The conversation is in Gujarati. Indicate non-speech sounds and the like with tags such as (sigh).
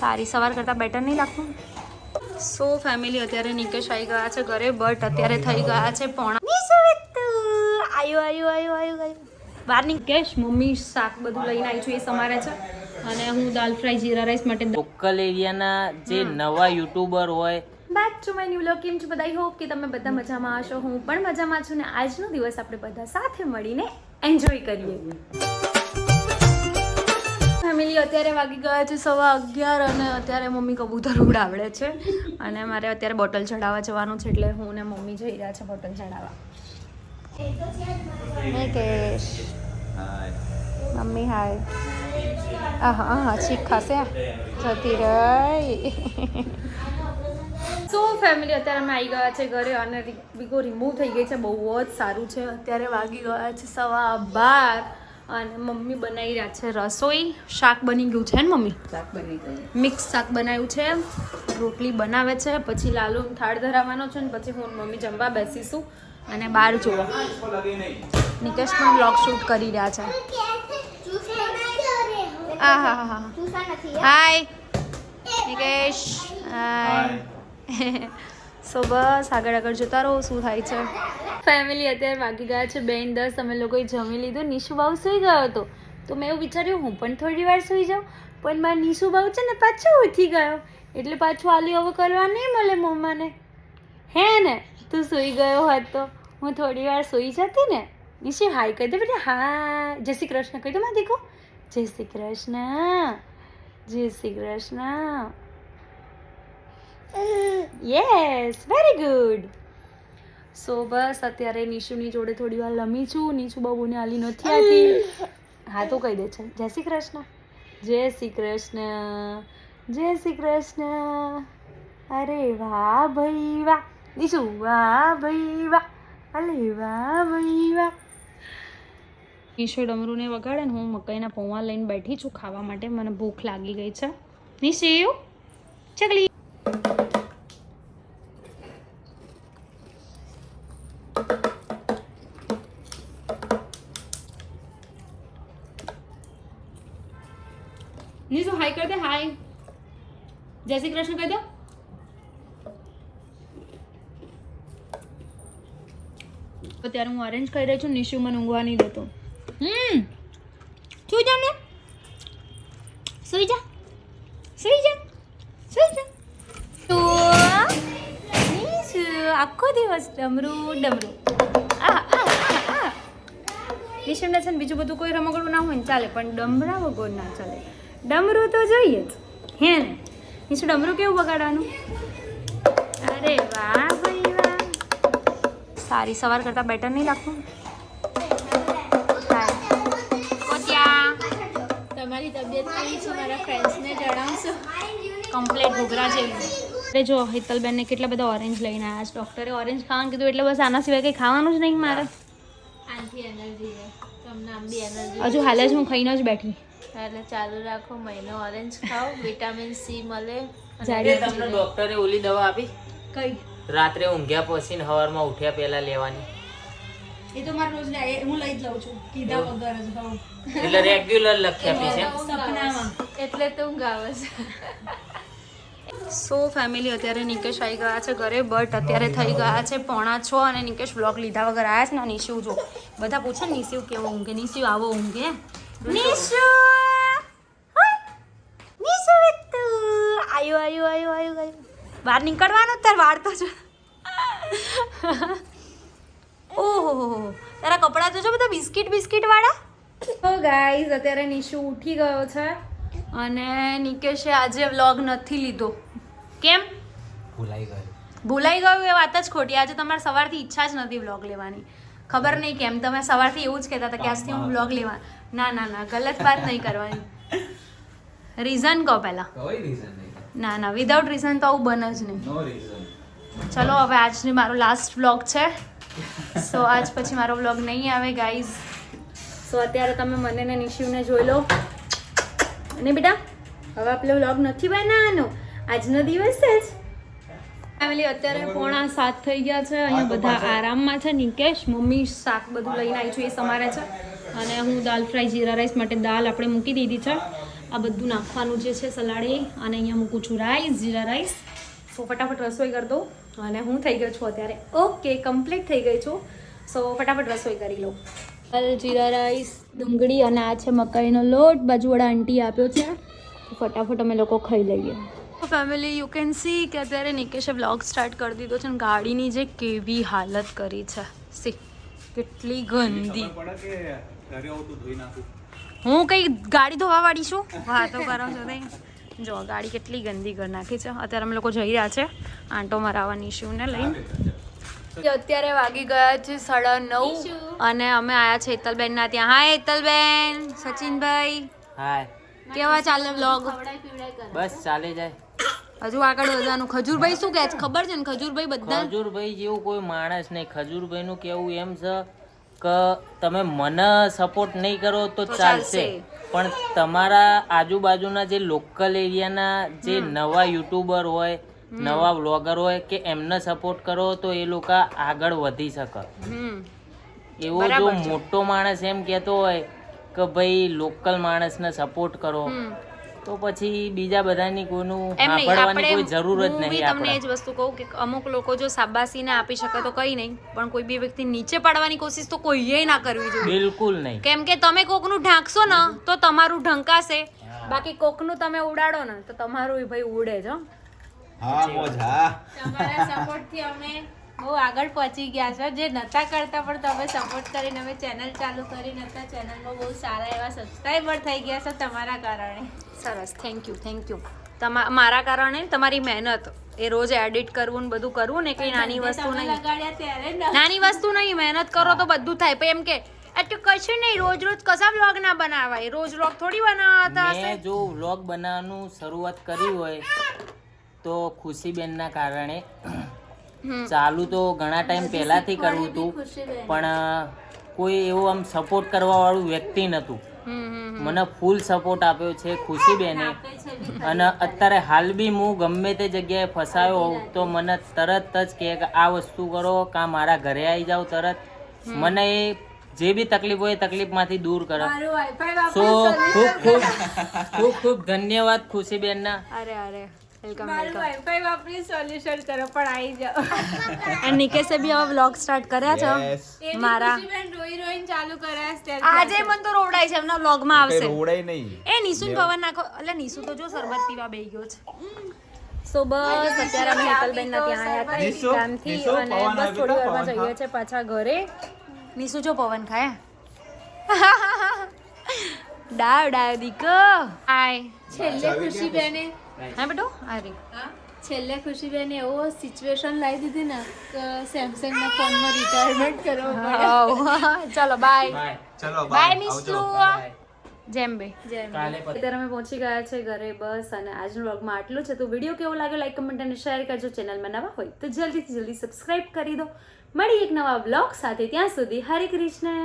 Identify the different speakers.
Speaker 1: સારી સવાર કરતાં બેટર નહીં લાગતું? સો ફેમિલી અત્યારે નિકેશ આવી ગયા છે ઘરે બટ અત્યારે થઈ ગયા છે પોણા. આયો આયો આયો આયો આયો. બહાર નિકેશ મમ્મી શાક બધું લઈને આવી છું એ સમારે છે. અને હું દાલ ફ્રાય જીરા રાઈસ માટે
Speaker 2: લોકલ એરિયાના જે નવા યુટ્યુબર હોય
Speaker 1: back to my new look કેમ છો બધા હોપ કે તમે બધા મજામાં હશો. હું પણ મજામાં છું ને આજનો દિવસ આપણે બધા સાથે મળીને એન્જોય કરીએ. ફેમિલી અત્યારે વાગી ગયા છે સવા અગિયાર અને અત્યારે મમ્મી કબૂતર ઉડાવડે છે. અને મારે અત્યારે બોટલ ચડાવવા જવાનું છે એટલે હું ને મમ્મી જઈ રહ્યા છે બોટલ ચડાવવા. કેશ મમ્મી હાય આહા આહા છીક ખાશે? જતી રહી. સો ફેમિલી અત્યારે અમે આવી ગયા છે ઘરે અને બીકો રિમૂવ થઈ ગઈ છે. બહુ જ સારું છે. અત્યારે વાગી ગયા છે સવા બાર. અને મમ્મી બનાવી રહ્યા છે રસોઈ. શાક બની ગયું છે ને મમ્મી?
Speaker 3: શાક બની ગયું.
Speaker 1: મિક્સ શાક બનાવ્યું છે. રોટલી બનાવે છે. પછી લાલુ થાળ ધરાવવાનો છે ને પછી હું મમ્મી જમવા બેસીશું અને બહાર જુઓ. નિકેશ પણ બ્લોગ શૂટ કરી રહ્યા છે. આ હા હા હા. હાય નિકેશ. હાય (laughs) સો બસ આગળ આગળ જોતા રહો, શું થાય છે? ફેમિલી અત્યારે વાગી ગયા છે બેન દસ, અમે લોકોએ જમી લીધું. નિશુ બાબુ સૂઈ ગયો હતો. તો મેં એવું વિચાર્યું, હું પણ થોડી વાર સૂઈ જાઉં. પણ મારા નિશુ બાબુ છે ને પાછો ઉઠી ગયો. એટલે પાછું આલી હવે કરવા નહીં મળે મમ્માને. હે ને, તું સૂઈ ગયો હોત હું થોડી વાર સૂઈ જતી ને. નિશુ, હાય કહી દે બેટા. હા જય શ્રી કૃષ્ણ કહી દો માં દેખો Jai Shri Krishna. Jai Shri Krishna. Yes very good so બસ, અત્યારે નિશુની જોડે થોડી વાર લમી છું. નિશુ બાબુને આલી નથી આવતી હા, તો કહી દે, છે. જય શ્રી કૃષ્ણ. જય શ્રી કૃષ્ણ. જય શ્રી કૃષ્ણ. અરે વાહ, ભાઈ વાહ. નીશુ, વાહ, ભાઈ વાહ. અરે વાહ, ભાઈ વાહ. નિશુ ડમરૂને વગાડે ને હું મકાઈના પૌવા લઈને બેઠી છું ખાવા માટે. મને ભૂખ લાગી ગઈ છે. નિશુ, ચકલી. નિશુ હાય કર દે હાય જય શ્રી કૃષ્ણ કહી દો અત્યારે હું અરેન્જ કરી રહી છું નિશુ મને ઊંઘવા નહીં દેતો હમ સુઈ જા ને સુઈ જા સુઈ જા સુઈ જા તો નિશુ આખો દિવસ ડમરું ડમરું આ આ આ આ નિશુને છે ને બીજું બધું કોઈ રમકડું ના હોય ને ચાલે પણ ડમરા વગર ના ચાલે ડમરું તો જોઈએ જ. હે ને? નિશુ ડમરું કેવું બગાડવાનું? અરે વાહ ભાઈ વાહ. સારી સવાર કરતાં બેટર નહીં લાગતું?
Speaker 3: તમારી તબિયત કેવી છે? મારા ફ્રેન્ડ્સને જણાવશો.
Speaker 1: કમ્પ્લેટ ઘૂઘરા જેવી. અરે જો હિતલબેનને કેટલા બધા ઓરેન્જ લઈને આવ્યા છે. ડૉક્ટરે ઓરેન્જ ખાવાનું કીધું એટલે બસ આના સિવાય કંઈ ખાવાનું જ નહીં મારે.
Speaker 3: આનથી એનર્જી રહે
Speaker 1: હજુ હાલ જ હું ખાઈને જ બેઠી.
Speaker 3: એટલે ચાલુ રાખો મહિનો ઓરેન્જ ખાઓ વિટામિન સી મળે
Speaker 2: જ્યારે તમને ડોક્ટરે ઓલી દવા આપી?
Speaker 1: કઈ?
Speaker 2: રાત્રે ઊંઘ્યા પછી ને સવારમાં ઉઠ્યા પહેલા લેવાની.
Speaker 1: એ તો મારું રોજ હું લઈ જ લઉં છું. કીધા વગર જ
Speaker 2: એટલે રેગ્યુલર લખી આપી છે.
Speaker 1: સપનામાં.
Speaker 3: એટલે તો ઊંઘ આવે છે.
Speaker 1: સો ફેમિલી અત્યારે નિકેશ આવી ગયા છે ઘરે બટ અત્યારે થઈ ગયા છે પોણા છ અને નિકેશ બ્લોગ લીધા વગર આવ્યા છે. ને નિશિવ જો, બધા પૂછે ને નિશુ કેવો ઊંઘે? નિશિવ આવો ઊંઘે? નિશુ. નિશુ. આયુ આયુ આયુ આયુ, આયો. બહાર નીકળવાનું તાર વાળતો છે ઓહો તારા કપડાં જોજો બધા બિસ્કિટ બિસ્કિટ વાળા. તો ગાઈઝ અત્યારે નિશુ ઉઠી ગયો છે અને નિકેશે આજે વ્લોગ નથી લીધો. કેમ?
Speaker 2: ભૂલાઈ ગયું.
Speaker 1: ભૂલાઈ ગયું એ વાત જ ખોટી. આજે તમારે સવારથી ઈચ્છા જ નથી વ્લોગ લેવાની. ખબર નહીં કેમ. તમે સવારથી એવું જ કહેતા હતા કે આજથી હું વ્લોગ લેવા ના ના ના ગલત વાત નહીં કરવાની. રીઝન કહો પહેલા.
Speaker 4: કોઈ રીઝન નહીં.
Speaker 1: ના ના વિધાઉટ રીઝન તો આવું બને જ નહીં.
Speaker 4: નો રીઝન
Speaker 1: ચલો હવે આજની મારો લાસ્ટ વ્લોગ છે. સો આજ પછી મારો વ્લોગ નહીં આવે ગાઈઝ સો અત્યારે તમે મને ને નિશિવને જોઈ લો. અને બેટા હવે આપણે વ્લોગ નથી બનાવવાનો. આજનો દિવસ જ. ફેમિલી અત્યારે પોણા સાત થઈ ગયા છે. અહીંયા બધા આરામમાં છે. નિકેશ મમ્મી શાક બધું લઈને આવી છું એ સમારે છે. અને હું દાલ ફ્રાય જીરા રાઈસ માટે દાલ આપણે મૂકી દીધી છે. આ બધું નાખવાનું જે છે સલાડે. અને અહીંયા મૂકું છું રાઈસ જીરા રાઈસ. સો ફટાફટ રસોઈ કરી દઉં. અને હું થઈ ગયો છું અત્યારે. ઓકે કમ્પ્લીટ થઈ ગઈ છું. સો ફટાફટ રસોઈ કરી લઉં. દાલ જીરા રાઈસ ડુંગળી અને આ છે મકાઈનો લોટ. બાજુવાળા આંટી આપ્યો છે. ફટાફટ અમે લોકો ખાઈ લઈએ. ફેમિલી યુ કેન સી કે અત્યારે નિકેશે બ્લોગ સ્ટાર્ટ કરી દીધો છે અને ગાડીની જે કેવી હાલત કરી છે. સી કેટલી ગંદી. હું કઈ ગાડી ધોવા વાળી છું વાતો કરો છો નહીં. જો ગાડી કેટલી ગંદી કરી નાખી છે. અત્યારે અમે લોકો જઈ રહ્યા છે આંટો મરાવવાની ઇશ્યુને લઈને. અત્યારે વાગી ગયા છે સાડા નવ અને અમે આયા છે હેતલબેનના ત્યાં. હા હેતલબેન સચિનભાઈ.
Speaker 2: હાય.
Speaker 1: કેવા ચાલે બ્લોગ
Speaker 2: બસ ચાલે જાય.
Speaker 1: હજુ આગળ વધવાનું ખજૂરભાઈ શું કહે છે? ખબર છે ને? ખજૂરભાઈ બધા
Speaker 2: ખજૂરભાઈ જેવું કોઈ માણસ નહીં. ખજૂરભાઈ નું કેવું એમ છે કે તમે મને સપોર્ટ નહીં કરો તો ચાલશે. પણ તમારા આજુબાજુના જે લોકલ એરિયાના જે નવા યુટ્યુબર હોય નવા વ્લોગર હોય કે એમને સપોર્ટ કરો તો એ લોકો આગળ વધી શકે. એવો જો મોટો માણસ એમ કહેતો હોય કે ભાઈ લોકલ માણસને સપોર્ટ કરો. તો પછી બીજા બધાની કોઈનું સાંભળવાની કોઈ જરૂર જ નહીં
Speaker 1: તમને એ જ વસ્તુ કહું કે અમુક લોકો જો શાબાશીને આપી શકે તો કઈ નહીં પણ કોઈ બી વ્યક્તિ નીચે પાડવાની કોશિશ તો કોઈએ ના કરવી જોઈએ.
Speaker 2: બિલકુલ નહીં.
Speaker 1: કેમ કે તમે કોકનું ઢાંકશો ને તો તમારું ઢંકાશે. બાકી કોકનું તમે ઉડાડો ને તો તમારું ભાઈ ઉડે જ હા.
Speaker 4: મોજ હા.
Speaker 3: તમારા સપોર્ટથી અમે બહુ આગળ પહોંચી ગયા છો. જે નતા કરતા પણ તમે સપોર્ટ કરીને અમે ચેનલ ચાલુ કરી નતા ચેનલમાં બહુ સારા એવા સબસ્ક્રાઈબર થઈ ગયા છે તમારા કારણે.
Speaker 1: સરસ. થેન્ક યુ થેન્ક યુ તમા મારા કારણે તમારી મહેનત. એ રોજ એડિટ કરવું ને બધું કરવું ને કઈ નાની વસ્તુ નહીં. નાની વસ્તુ નહીં મહેનત કરો તો બધું થાય. પણ એમ કે એટલે કશું નહીં રોજ રોજ કશા વ્લોગ ના બનાવાય? રોજ વ્લોગ થોડી બનાવતા હશે?
Speaker 2: મેં જો વ્લોગ બનાવવાનું શરૂઆત કરી હોય તો ખુશીબેનના કારણે ચાલુ તો ઘણા ટાઈમ પહેલાથી કરવું હતું પણ કોઈ એવું આમ સપોર્ટ કરવા વાળું વ્યક્તિ નહોતું. મને ફૂલ સપોર્ટ આપ્યો છે ખુશીબેને અને અત્યારે હાલ બી હું ગમે તે જગ્યાએ ફસાયો હોઉં તો મને તરત જ કે આ વસ્તુ કરો કાં મારા ઘરે આવી જાઓ તરત. મને એ જે બી તકલીફ હોય તકલીફમાંથી દૂર કરે. સો ખૂબ ખૂબ ખૂબ ખૂબ ધન્યવાદ ખુશીબેનના
Speaker 1: અરે અરે. વેલકમ વેલકમ
Speaker 3: વાપરી સોલ્યુશન કરો પણ આવી જાઓ.
Speaker 1: અને નિકેશે બી હવે વ્લોગ સ્ટાર્ટ કર્યા છે મારા.
Speaker 3: રોઈ રોઈને ચાલુ કર્યા છે
Speaker 1: આજે મન તો રોવડાય છે એમના વ્લોગમાં આવશે.
Speaker 4: રોડાય નહીં.
Speaker 1: એ પવન નાખો. એટલે નિશુ તો જો શરબત પીવા બેહી ગયો છે. સો બસ અત્યારે અમે હેતલબેન ના ત્યાં આવ્યા હતા કામથી અને બસ થોડી વારમાં જઈએ છે પાછા ઘરે. નિશુ જો પવન ખાય. (laughs) ડાવ ડાવ દીકો. હાય
Speaker 3: છેલ્લે ખુશીબેને
Speaker 1: હા બેટો આ રે
Speaker 3: છેલ્લે ખુશીબેન એવો સિચ્યુએશન લાવી દીધી ને કે સેમસંગના ફોનમાં રિટાયરમેન્ટ કરવો પડે. (laughs)
Speaker 1: ચલો બાય
Speaker 4: ચલો
Speaker 1: બાય મિસ્લુ જેમ બે. અત્યારે અમે પહોંચી ગયા છે ઘરે બસ અને આજનો વ્લોગમાં આટલું છે તો વીડિયો કેવો લાગ્યો લાઈક કમેન્ટ અને શેર કરજો. ચેનલમાં નવા હોય તો જલ્દીથી જલ્દી સબસ્ક્રાઇબ કરી દો. મળી એક નવા બ્લોગ સાથે ત્યાં સુધી. હરે કૃષ્ણ.